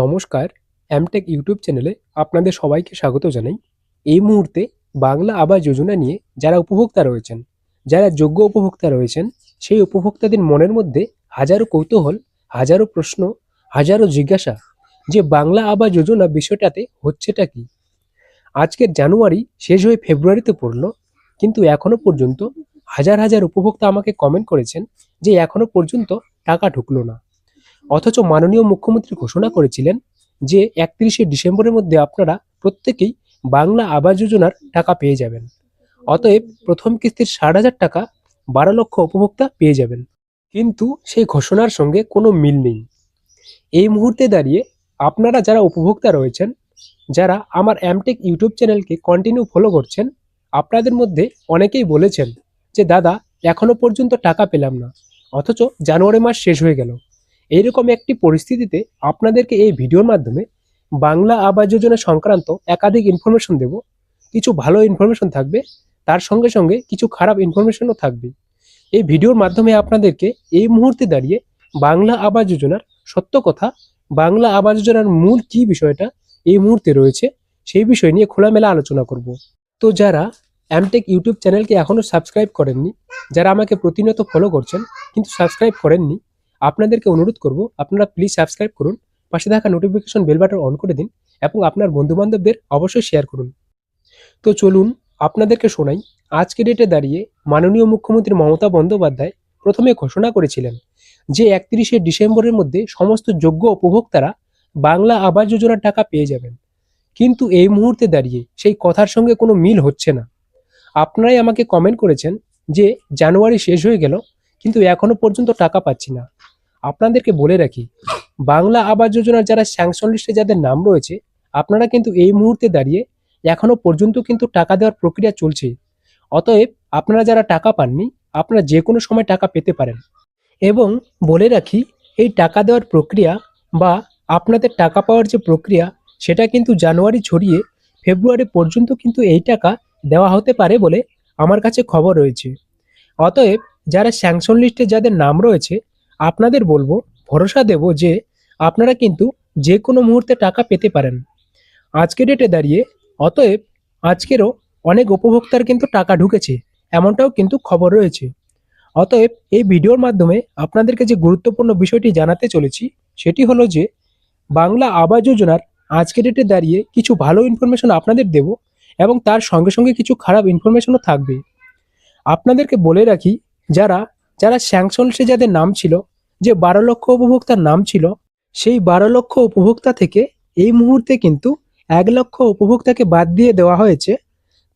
নমস্কার Amtech YouTube চ্যানেলে আপনাদের সবাইকে স্বাগত জানাই। এই মুহূর্তে বাংলা আবাস যোজনা নিয়ে যারা উপভোক্তা রয়েছেন, যারা যোগ্য উপভোক্তা রয়েছেন, সেই উপভোক্তাদের মনের মধ্যে হাজারো কৌতূহল, হাজারো প্রশ্ন, হাজারো জিজ্ঞাসা যে বাংলা আবাস যোজনা বিষয়টাতে হচ্ছেটা কি? আজকের জানুয়ারি শেষ হয়ে ফেব্রুয়ারিতে পড়ল, কিন্তু এখনও পর্যন্ত হাজার হাজার উপভোক্তা আমাকে কমেন্ট করেছেন যে এখনও পর্যন্ত টাকা ঢুকলো না। অথচ মাননীয় মুখ্যমন্ত্রী ঘোষণা করেছিলেন যে একত্রিশে ডিসেম্বরের মধ্যে আপনারা প্রত্যেকেই বাংলা আবাস যোজনার টাকা পেয়ে যাবেন। অতএব প্রথম কিস্তির ষাট হাজার টাকা বারো লক্ষ উপভোক্তা পেয়ে যাবেন। কিন্তু সেই ঘোষণার সঙ্গে কোনো মিল নেই। এই মুহূর্তে দাঁড়িয়ে আপনারা যারা উপভোক্তা রয়েছেন, যারা আমার অ্যামটেক ইউটিউব চ্যানেলকে কন্টিনিউ ফলো করছেন, আপনাদের মধ্যে অনেকেই বলেছেন যে, দাদা, এখনও পর্যন্ত টাকা পেলাম না। অথচ জানুয়ারি মাস শেষ হয়ে গেল। এইরকম একটি পরিস্থিতিতে আপনাদেরকে এই ভিডিওর মাধ্যমে বাংলা আবাস যোজনা সংক্রান্ত একাধিক ইনফরমেশন দেব। কিছু ভালো ইনফরমেশন থাকবে, তার সঙ্গে সঙ্গে কিছু খারাপ ইনফরমেশনও থাকবে। এই ভিডিওর মাধ্যমে আপনাদেরকে এই মুহূর্তে দাঁড়িয়ে বাংলা আবাস যোজনার সত্য কথা, বাংলা আবাস যোজনার মূল কি বিষয়টা এই মুহূর্তে রয়েছে, সেই বিষয় নিয়ে খোলামেলা আলোচনা করব। তো যারা অ্যামটেক ইউটিউব চ্যানেলকে এখনও সাবস্ক্রাইব করেননি, যারা আমাকে প্রতিনিয়ত ফলো করছেন, কিন্তু সাবস্ক্রাইব করেননি আপনাদেরকে অনুরোধ করব, আপনারা প্লিজ সাবস্ক্রাইব করুন, পাশে থাকা নোটিফিকেশন বেল বাটন অন করে দিন এবং আপনার বন্ধুবান্ধবদের অবশ্যই শেয়ার করুন। তো চলুন আপনাদেরকে শোনাই, আজকে ডেটে দাঁড়িয়ে মাননীয় মুখ্যমন্ত্রী মমতা বন্দ্যোপাধ্যায় প্রথমে ঘোষণা করেছিলেন যে একত্রিশে ডিসেম্বরের মধ্যে সমস্ত যোগ্য উপভোক্তারা বাংলা আবাস যোজনার টাকা পেয়ে যাবেন। কিন্তু এই মুহূর্তে দাঁড়িয়ে সেই কথার সঙ্গে কোনো মিল হচ্ছে না। আপনারাই আমাকে কমেন্ট করেছেন যে জানুয়ারি শেষ হয়ে গেল, কিন্তু এখনও পর্যন্ত টাকা পাচ্ছি না। আপনাদেরকে বলে রাখি, বাংলা আবাস যোজনার যারা স্যাংশন লিস্টে যাদের নাম রয়েছে, আপনারা কিন্তু এই মুহূর্তে দাঁড়িয়ে এখনও পর্যন্ত কিন্তু টাকা দেওয়ার প্রক্রিয়া চলছে। অতএব আপনারা যারা টাকা পাননি, আপনারা যে কোনো সময় টাকা পেতে পারেন। এবং বলে রাখি, এই টাকা দেওয়ার প্রক্রিয়া বা আপনাদের টাকা পাওয়ার যে প্রক্রিয়া, সেটা কিন্তু জানুয়ারি ছড়িয়ে ফেব্রুয়ারি পর্যন্ত কিন্তু এই টাকা দেওয়া হতে পারে বলে আমার কাছে খবর রয়েছে। অতএব যারা স্যাংশন লিস্টে যাদের নাম রয়েছে আপনাদের বলব, ভরসা দেব যে আপনারা কিন্তু যে কোনো মুহূর্তে টাকা পেতে পারেন। আজকে ডেটে দাঁড়িয়ে, অতএব আজকেরও অনেক উপভোক্তার কিন্তু টাকা ঢুকেছে, এমনটাও কিন্তু খবর রয়েছে। অতএব এই ভিডিওর মাধ্যমে আপনাদেরকে যে গুরুত্বপূর্ণ বিষয়টি জানাতে চলেছি, সেটি হলো যে বাংলা আবাস যোজনার আজকে ডেটে দাঁড়িয়ে কিছু ভালো ইনফরমেশন আপনাদের দেব এবং তার সঙ্গে সঙ্গে কিছু খারাপ ইনফরমেশনও থাকবে। আপনাদেরকে বলে রাখি, যারা যারা স্যাংশন লিস্টে যাদের নাম ছিল যে বারো লক্ষ উপভোক্তার নাম ছিল, সেই বারো লক্ষ উপভোক্তা থেকে এই মুহূর্তে কিন্তু এক লক্ষ উপভোক্তাকে বাদ দিয়ে দেওয়া হয়েছে।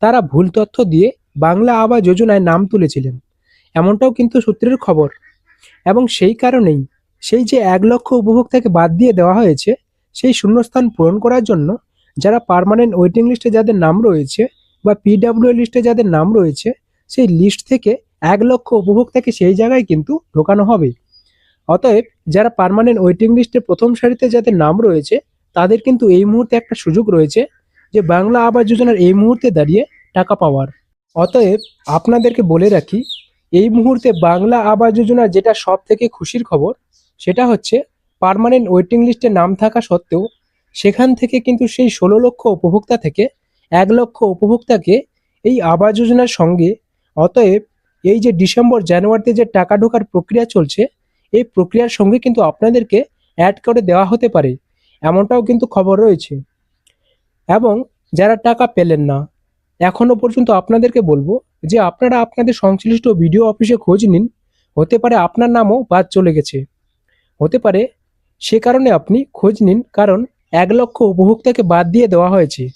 তারা ভুল তথ্য দিয়ে বাংলা আবাস যোজনায় নাম তুলেছিলেন। এমনটাও কিন্তু সূত্রের খবর। এবং সেই কারণেই সেই যে এক লক্ষ উপভোক্তাকে বাদ দিয়ে দেওয়া হয়েছে, সেই শূন্যস্থান পূরণ করার জন্য যারা পার্মানেন্ট ওয়েটিং লিস্টে যাদের নাম রয়েছে বা পিডাব্লিউ লিস্টে যাদের নাম রয়েছে, সেই লিস্ট থেকে এক লক্ষ উপভোক্তাকে সেই জায়গায় কিন্তু ঢোকানো হবে। অতএব যারা পারমানেন্ট ওয়েটিং লিস্টে প্রথম সারিতে যাদের নাম রয়েছে, তাদের কিন্তু এই মুহূর্তে একটা সুযোগ রয়েছে যে বাংলা আবাস যোজনার এই মুহূর্তে দাঁড়িয়ে টাকা পাওয়ার। অতএব আপনাদেরকে বলে রাখি, এই মুহূর্তে বাংলা আবাস যোজনার যেটা সব থেকে খুশির খবর, সেটা হচ্ছে পার্মানেন্ট ওয়েটিং লিস্টে নাম থাকা সত্ত্বেও সেখান থেকে কিন্তু সেই ষোলো লক্ষ উপভোক্তা থেকে এক লক্ষ উপভোক্তাকে এই আবাস যোজনার সঙ্গে, অতএব এই যে ডিসেম্বর, জানুয়ারিতে যে টাকা ঢোকার প্রক্রিয়া চলছে এই প্রক্রিয়ার সঙ্গে কিন্তু আপনাদেরকে অ্যাড করে দেওয়া হতে পারে। এমনটাও কিন্তু খবর রয়েছে। এবং যারা টাকা পেলেন না এখনও পর্যন্ত আপনাদেরকে বলব যে আপনারা আপনাদের সংশ্লিষ্ট ভিডিও অফিসে খোঁজ নিন। হতে পারে আপনার নামও বাদ চলে গেছে। হতে পারে সে কারণে আপনি খোঁজ নিন, কারণ এক লক্ষ উপভোক্তাকে বাদ দিয়ে দেওয়া হয়েছে।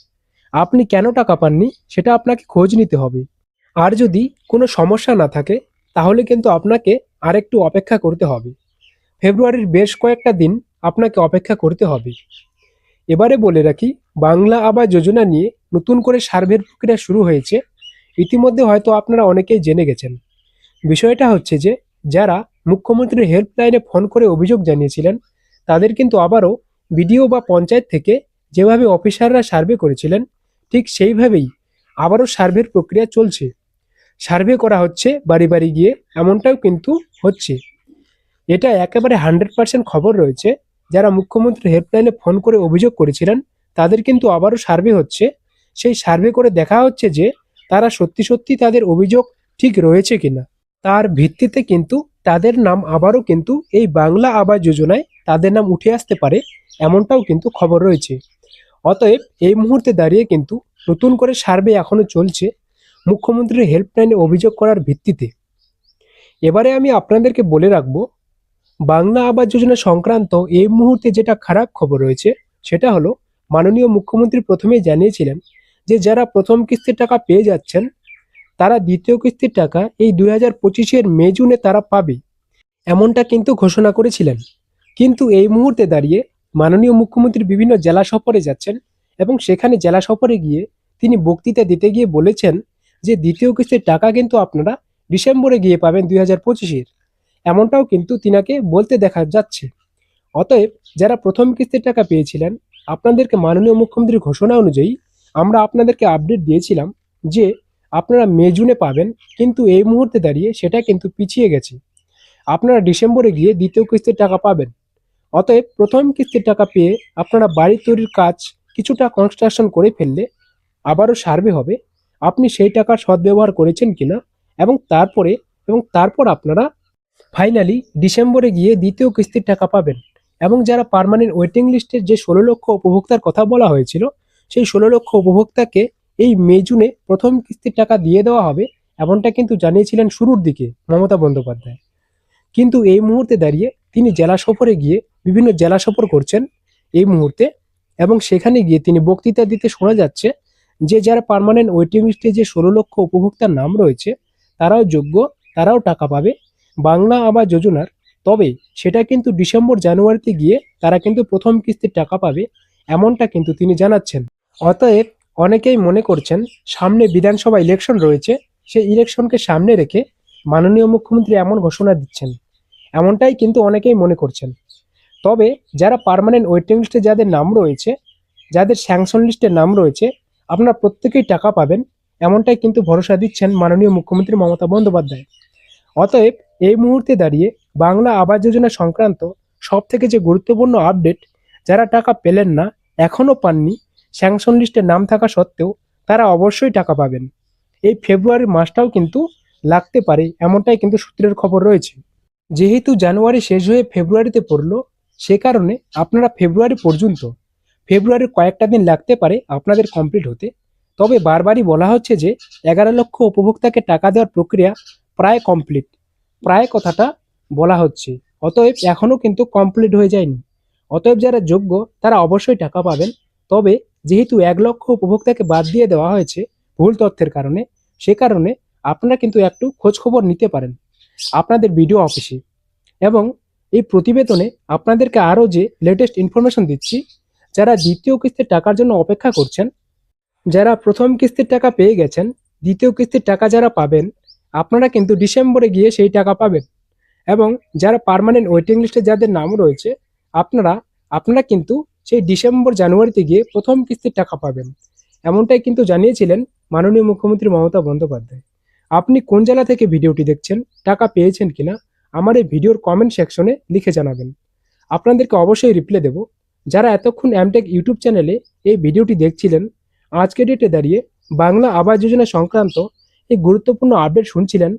আপনি কেন টাকা পাননি, সেটা আপনাকে খোঁজ নিতে হবে। আর যদি কোনো সমস্যা না থাকে, তাহলে কিন্তু আপনাকে আরেকটু অপেক্ষা করতে হবে। ফেব্রুয়ারির বেশ কয়েকটা দিন আপনাকে অপেক্ষা করতে হবে। এবারে বলে রাখি, বাংলা আবাস যোজনা নিয়ে নতুন করে সার্ভের প্রক্রিয়া শুরু হয়েছে। ইতিমধ্যে হয়তো আপনারা অনেকেই জেনে গেছেন। বিষয়টা হচ্ছে যে, যারা মুখ্যমন্ত্রীর হেল্পলাইনে ফোন করে অভিযোগ জানিয়েছিলেন, তাদের কিন্তু আবারও বিডিও বা পঞ্চায়েত থেকে যেভাবে অফিসাররা সার্ভে করেছিলেন, ঠিক সেইভাবেই আবারও সার্ভের প্রক্রিয়া চলছে। সার্ভে করা হচ্ছে বাড়ি বাড়ি গিয়ে, এমনটাও কিন্তু হচ্ছে। এটা একেবারে হান্ড্রেড পার্সেন্ট খবর রয়েছে। যারা মুখ্যমন্ত্রীর হেল্পলাইনে ফোন করে অভিযোগ করেছিলেন, তাদের কিন্তু আবারও সার্ভে হচ্ছে। সেই সার্ভে করে দেখা হচ্ছে যে, তারা সত্যি সত্যি তাদের অভিযোগ ঠিক রয়েছে কিনা। তার ভিত্তিতে কিন্তু তাদের নাম আবারও কিন্তু এই বাংলা আবাস যোজনায় তাদের নাম উঠে আসতে পারে, এমনটাও কিন্তু খবর রয়েছে। অতএব এই মুহূর্তে দাঁড়িয়ে কিন্তু নতুন করে সার্ভে এখনও চলছে। মুখ্যমন্ত্রীর হেল্পলাইনে অভিযোগ করার ভিত্তিতে। এবারে আমি আপনাদেরকে বলে রাখব, বাংলা আবাস যোজনা সংক্রান্ত এই মুহূর্তে যেটা খারাপ খবর রয়েছে, সেটা হলো, মাননীয় মুখ্যমন্ত্রী প্রথমেই জানিয়েছিলেন যে যারা প্রথম কিস্তির টাকা পেয়ে যাচ্ছেন, তারা দ্বিতীয় কিস্তির টাকা এই দুই হাজার পঁচিশের মে, জুনে তারা পাবে, এমনটা কিন্তু ঘোষণা করেছিলেন। কিন্তু এই মুহূর্তে দাঁড়িয়ে মাননীয় মুখ্যমন্ত্রী বিভিন্ন জেলা সফরে যাচ্ছেন এবং সেখানে জেলা সফরে গিয়ে তিনি বক্তৃতা দিতে গিয়ে বলেছেন যে দ্বিতীয় কিস্তির টাকা কিন্তু আপনারা ডিসেম্বরে গিয়ে পাবেন দুই হাজার পঁচিশের। এমনটাও কিন্তু তিনাকে বলতে দেখা যাচ্ছে। অতএব যারা প্রথম কিস্তির টাকা পেয়েছিলেন, আপনাদেরকে মাননীয় মুখ্যমন্ত্রীর ঘোষণা অনুযায়ী আমরা আপনাদেরকে আপডেট দিয়েছিলাম যে আপনারা মে, জুনে পাবেন, কিন্তু এই মুহূর্তে দাঁড়িয়ে সেটা কিন্তু পিছিয়ে গেছে। আপনারা ডিসেম্বরে গিয়ে দ্বিতীয় কিস্তির টাকা পাবেন। অতএব প্রথম কিস্তির টাকা পেয়ে আপনারা বাড়ি তৈরির কাজ কিছুটা কনস্ট্রাকশন করে ফেললে আবারও সার্ভে হবে। আপনি সেই টাকার সদ্ব্যবহার করেছেন কিনা এবং তারপরে এবং তারপর আপনারা ফাইনালি ডিসেম্বরে গিয়ে দ্বিতীয় কিস্তির টাকা পাবেন এবং যারা পার্মানেন্ট ওয়েটিং লিস্টের যে ষোলো লক্ষ উপভোক্তার কথা বলা হয়েছিল, সেই ষোলো লক্ষ উপভোক্তাকে এই মে, জুনে প্রথম কিস্তির টাকা দিয়ে দেওয়া হবে এমনটা কিন্তু জানিয়েছিলেন শুরুর দিকে মমতা বন্দ্যোপাধ্যায়। কিন্তু এই মুহূর্তে দাঁড়িয়ে তিনি জেলা সফরে গিয়ে বিভিন্ন জেলা সফর করছেন এই মুহূর্তে এবং সেখানে গিয়ে তিনি বক্তৃতা দিতে শোনা যাচ্ছে যে যারা পারমানেন্ট ওয়েটিং লিস্টে যে ষোলো লক্ষ উপভোক্তার নাম রয়েছে, তারাও যোগ্য, তারাও টাকা পাবে। বাংলা আবাস যোজনার, তবে সেটা কিন্তু ডিসেম্বর জানুয়ারিতে গিয়ে তারা কিন্তু প্রথম কিস্তির টাকা পাবে, এমনটা কিন্তু তিনি জানাচ্ছেন। অতএব অনেকেই মনে করছেন, সামনে বিধানসভা ইলেকশন রয়েছে, সেই ইলেকশনকে সামনে রেখে মাননীয় মুখ্যমন্ত্রী এমন ঘোষণা দিচ্ছেন। এমনটাই কিন্তু অনেকেই মনে করছেন। তবে যারা পার্মানেন্ট ওয়েটিং লিস্টে যাদের নাম রয়েছে, যাদের স্যাংশন লিস্টে নাম রয়েছে আপনারা প্রত্যেকেই টাকা পাবেন, এমনটাই কিন্তু ভরসা দিচ্ছেন মাননীয় মুখ্যমন্ত্রী মমতা বন্দ্যোপাধ্যায়। অতএব এই মুহূর্তে দাঁড়িয়ে বাংলা আবাস যোজনা সংক্রান্ত সব থেকে যে গুরুত্বপূর্ণ আপডেট, যারা টাকা পেলেন না, এখনও পাননি, স্যাংশন লিস্টে নাম থাকা সত্ত্বেও তারা অবশ্যই টাকা পাবেন। এই ফেব্রুয়ারি মাসটাও কিন্তু লাগতে পারে, এমনটাই কিন্তু সূত্রের খবর রয়েছে। যেহেতু জানুয়ারি শেষ হয়ে ফেব্রুয়ারিতে পড়ল, সে কারণে আপনারা ফেব্রুয়ারি পর্যন্ত ফেব্রুয়ারির কয়েকটা দিন লাগতে পারে আপনাদের কমপ্লিট হতে। তবে বারবারই বলা হচ্ছে যে এগারো লক্ষ উপভোক্তাকে টাকা দেওয়ার প্রক্রিয়া প্রায় কমপ্লিট প্রায় কথাটা বলা হচ্ছে। অতএব এখনও কিন্তু কমপ্লিট হয়ে যায়নি। অতএব যারা যোগ্য, তারা অবশ্যই টাকা পাবেন। তবে যেহেতু এক লক্ষ উপভোক্তাকে বাদ দিয়ে দেওয়া হয়েছে ভুল তথ্যের কারণে, সে কারণে আপনারা কিন্তু একটু খোঁজখবর নিতে পারেন আপনাদের ভিডিও অফিসে। এবং এই প্রতিবেদনে আপনাদেরকে আরও যে লেটেস্ট ইনফরমেশন দিচ্ছি যারা দ্বিতীয় কিস্তির টাকার জন্য অপেক্ষা করছেন, যারা প্রথম কিস্তির টাকা পেয়ে গেছেন, দ্বিতীয় কিস্তির টাকা যারা পাবেন, আপনারা কিন্তু ডিসেম্বরে গিয়ে সেই টাকা পাবেন। এবং যারা পার্মানেন্ট ওয়েটিং লিস্টে যাদের নাম রয়েছে, আপনারা আপনারা কিন্তু সেই ডিসেম্বর, জানুয়ারিতে গিয়ে প্রথম কিস্তির টাকা পাবেন। এমনটাই কিন্তু জানিয়েছিলেন মাননীয় মুখ্যমন্ত্রী মমতা বন্দ্যোপাধ্যায়। আপনি কোন জেলা থেকে ভিডিওটি দেখছেন, টাকা পেয়েছেন কিনা, আমার এই ভিডিওর কমেন্ট সেকশনে লিখে জানাবেন। আপনাদেরকে অবশ্যই রিপ্লাই দেব। যারা এতক্ষণ অ্যামটেক ইউটিউব চ্যানেলে এই ভিডিওটি দেখছিলেন আজকে ডেটে দাঁড়িয়ে বাংলা আবাস যোজনা সংক্রান্ত এই গুরুত্বপূর্ণ আপডেট শুনছিলেন,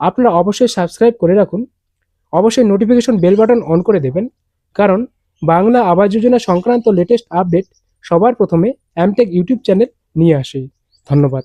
আপনারা অবশ্যই সাবস্ক্রাইব করে রাখুন। অবশ্যই নোটিফিকেশন বেল বাটন অন করে দেবেন, কারণ বাংলা আবাস যোজনা সংক্রান্ত লেটেস্ট আপডেট সবার প্রথমে অ্যামটেক ইউটিউব চ্যানেল নিয়ে আসে। ধন্যবাদ।